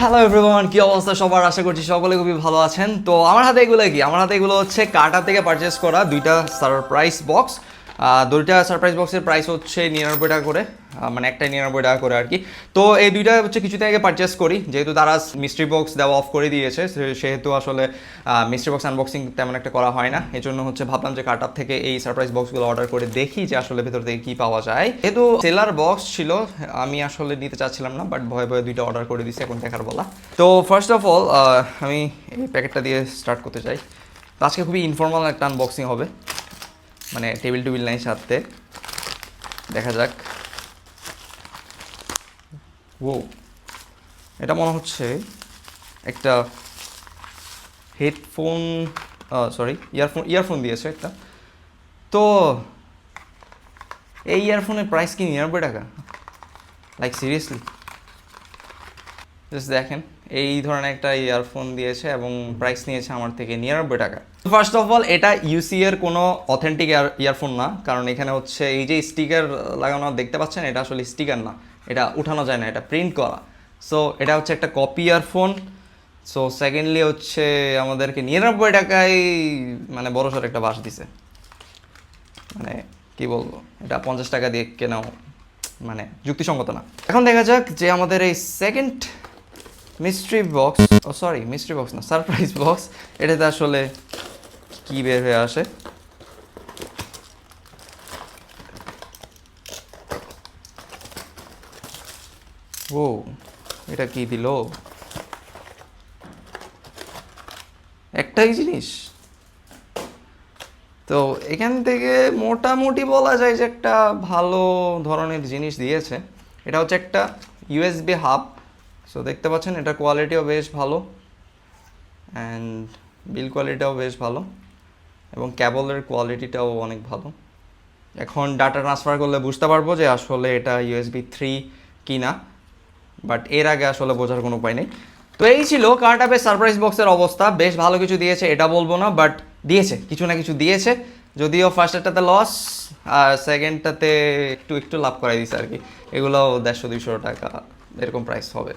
Hello everyone কি অবস্থা সবার? আশা করছি সকলে খুবই ভালো আছেন। তো আমার হাতে এগুলো কি? আমার হাতে এগুলো হচ্ছে কাটা থেকে পারচেস করা দুইটা সারপ্রাইজ বক্স দুইটা সারপ্রাইজ বক্সের প্রাইস হচ্ছে নিরানব্বই টাকা করে মানে একটাই নিরানব্বই টাকা করে আর কি তো এই দুইটা হচ্ছে কিছুদিন আগে পারচেস করি, যেহেতু তারা মিস্ট্রি বক্স দেওয়া অফ করে দিয়েছে সেহেতু আসলে মিস্ট্রি বক্স আনবক্সিং তেমন একটা করা হয় না। এই জন্য হচ্ছে ভাবলাম যে কাটার থেকে এই সারপ্রাইজ বক্সগুলো অর্ডার করে দেখি যে আসলে ভেতর থেকে কী পাওয়া যায়। যেহেতু সেলার বক্স ছিল, আমি আসলে নিতে চাচ্ছিলাম না বাট ভয়ে ভয়ে দুইটা অর্ডার করে দিছি এখন দেখার বলা। তো ফার্স্ট অফ অল আমি এই প্যাকেটটা দিয়ে স্টার্ট করতে চাই। আজকে খুবই ইনফর্মাল একটা আনবক্সিং হবে। মানে টেবিল টেবিল নাই সাথে। দেখা যাক। ও এটা মনে হচ্ছে একটা হেডফোন সরি ইয়ারফোন ইয়ারফোন দিয়েছে একটা। তো এই ইয়ারফোনের প্রাইস কি নিরানব্বই টাকা? লাইক সিরিয়াসলি জাস্ট দেখেন এই ধরনের একটা ইয়ারফোন দিয়েছে এবং প্রাইস নিয়েছে আমার থেকে নিরানব্বই টাকা। ফার্স্ট অফ অল এটা ইউসি এর কোনো অথেন্টিক ইয়ারফোন না কারণ এখানে হচ্ছে এই যে স্টিকার লাগানো দেখতে পাচ্ছেন? এটা আসলে স্টিকার না এটা উঠানো যায় না এটা প্রিন্ট করা। সো এটা হচ্ছে একটা কপি ইয়ারফোন সো সেকেন্ডলি হচ্ছে আমাদেরকে নিরানব্বই টাকায় মানে বড়সড় একটা বাস দিছে। মানে কি বলব এটা পঞ্চাশ টাকা দিয়ে কেনাও মানে যুক্তিসঙ্গত না। এখন দেখা যাক যে আমাদের এই সেকেন্ড মিস্ট্রি বক্স ও সরি মিস্ট্রি বক্স না সারপ্রাইজ বক্স এটাতে আসলে কি বের হয়ে আসে? ও এটা কি দিল? একটাই জিনিস? তো এখান থেকে মোটামুটি বলা যায় যে একটা ভালো ধরনের জিনিস দিয়েছে। এটা হচ্ছে একটা ইউএসবি হাব সো দেখতে পাচ্ছেন এটা কোয়ালিটিও বেশ ভালো অ্যান্ড বিল কোয়ালিটিটাও বেশ ভালো এবং ক্যাবলের কোয়ালিটিটাও অনেক ভালো। এখন ডাটা ট্রান্সফার করলে বুঝতে পারব যে আসলে এটা ইউএসবি থ্রি কি না বাট এর আগে আসলে বোঝার কোনো উপায় নেই। তো এই ছিল কার্টাপের সারপ্রাইজ বক্সের অবস্থা। বেশ ভালো কিছু দিয়েছে, এটা বলব না বাট দিয়েছে, কিছু না কিছু দিয়েছে। যদিও ফার্স্টটাতে লস আর সেকেন্ডটাতে একটু একটু লাভ করাই দিছে আর কি। এগুলো দেড়শো দুইশো টাকা, এরকম প্রাইস হবে।